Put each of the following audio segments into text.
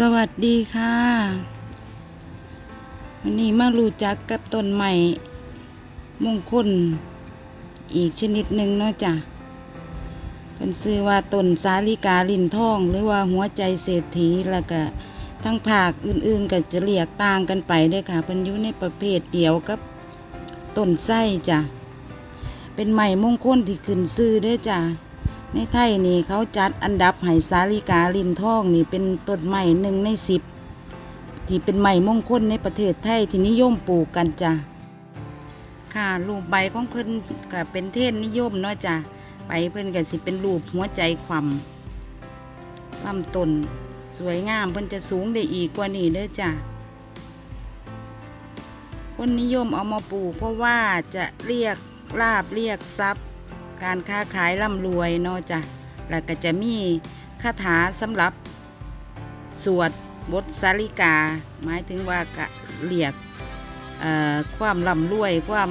สวัสดีค่ะ วันนี้มารู้จักกับต้นใหม่มงคล อีกชนิดหนึ่งเนาะจ้ะเป็นชื่อว่าต้นสาลิกาลินทอง หรือว่าหัวใจเศรษฐีแล้วก็ทั้งภาคอื่นๆก็จะเรียกต่างกันไปเลยค่ะเป็นอยู่ในประเภทเดียวกับต้นไส้จ้ะเป็นใหม่มงคลที่ขึ้นซื้อด้วยจ้ะ ในไทยนี่เขาจัดอันดับให้สาลิกาลินทองนี่เป็นต้นไม้หนึ่งในสิบที่เป็นไม้มงคลในประเทศไทยที่นิยมปลูกกันจ้ะค่ะรูปใบของเพิ่นก็เป็นเทศนิยมเนาะจ้ะใบเพิ่นก็สิเป็นรูปหัวใจความลำต้นสวยงามเพิ่นจะสูงได้อีกกว่านี้เด้อจ้ะคนนิยมเอามาปลูกเพราะว่าจะเรียกลาบเรียกทรัพย์ การค้าขายร่ำรวยเนาะจ้ะแล้วก็จะมีคาถาสำหรับ สวดบทสาลิกา หมายถึงว่ากะเรียกความร่ำรวยความ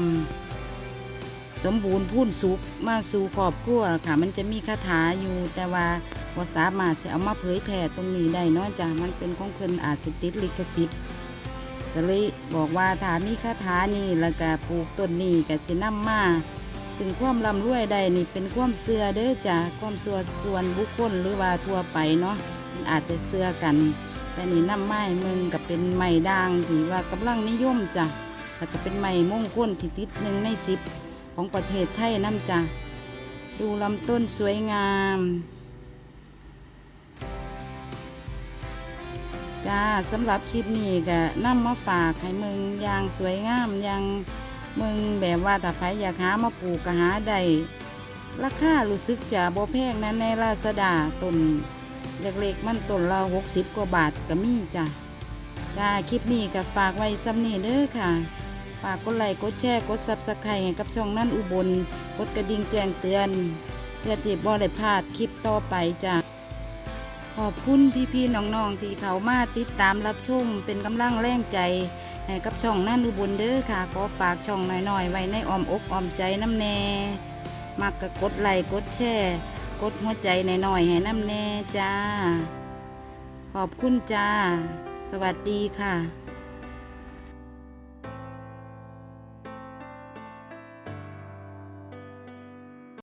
สมบูรณ์พูนสุขมาสู่ครอบครัวค่ะมันจะมีคาถาอยู่แต่ว่าบ่สามารถจะเอามาเผยแผ่ตรงนี้ได้นาะจ้ะมันเป็นของเพิ่นอาจจะติดลิขสิทธิ์ก็เลยบอกว่าถ้ามีคาถานี่แล้วก็ปลูกต้นนี้ก็สินำมา ซึ่งความร่ำรวยใดนี่เป็นความเสื่อเด้อจ้ะความส่วนส่วนบุคคลหรือว่าทั่วไปเนาะมันอาจจะเสื่อกัน แต่นี่น้ำไม้เมืองกับเป็นไม้ด่างที่ว่ากำลังนิยมจ้ะแล้วก็เป็นไม้มงคลที่ติดหนึ่งในสิบของประเทศไทยน้ำจ้ะดูลำต้นสวยงามจ้าสำหรับคลิปนี้ก็นำมาฝากให้มึงอย่างสวยงามอย่าง มึงแบบว่าถ้าใครอยากหามาปลูกก็หาได้ราคารู้สึกจะบ่แพงนะในลาซาดาต้นเล็กๆมันต้นละหกสิบกว่าบาทก็มีจ้ะจ้าคลิปนี้ก็ฝากไว้ซ้ำนี่เด้อค่ะ ฝากกดไลค์กดแชร์กดซับสไครต์กับช่องนั่นอุบลกดกระดิ่งแจ้งเตือน เพื่อที่บ่ได้พลาดคลิปต่อไปจ้ะขอบคุณพี่ๆน้องๆที่เขามาติดตามรับชมเป็นกำลังแรงใจ ให้กับช่องนั่นอุบลเด้อค่ะ ขอฝากช่องหน่อยๆ ไว้ในอ้อมอกอ้อมใจน้ำแน่มักกะกดไลค์กดแชร์กดหัวใจหน่อยๆให้น้ำแน่จ้า ขอบคุณจ้า สวัสดีค่ะ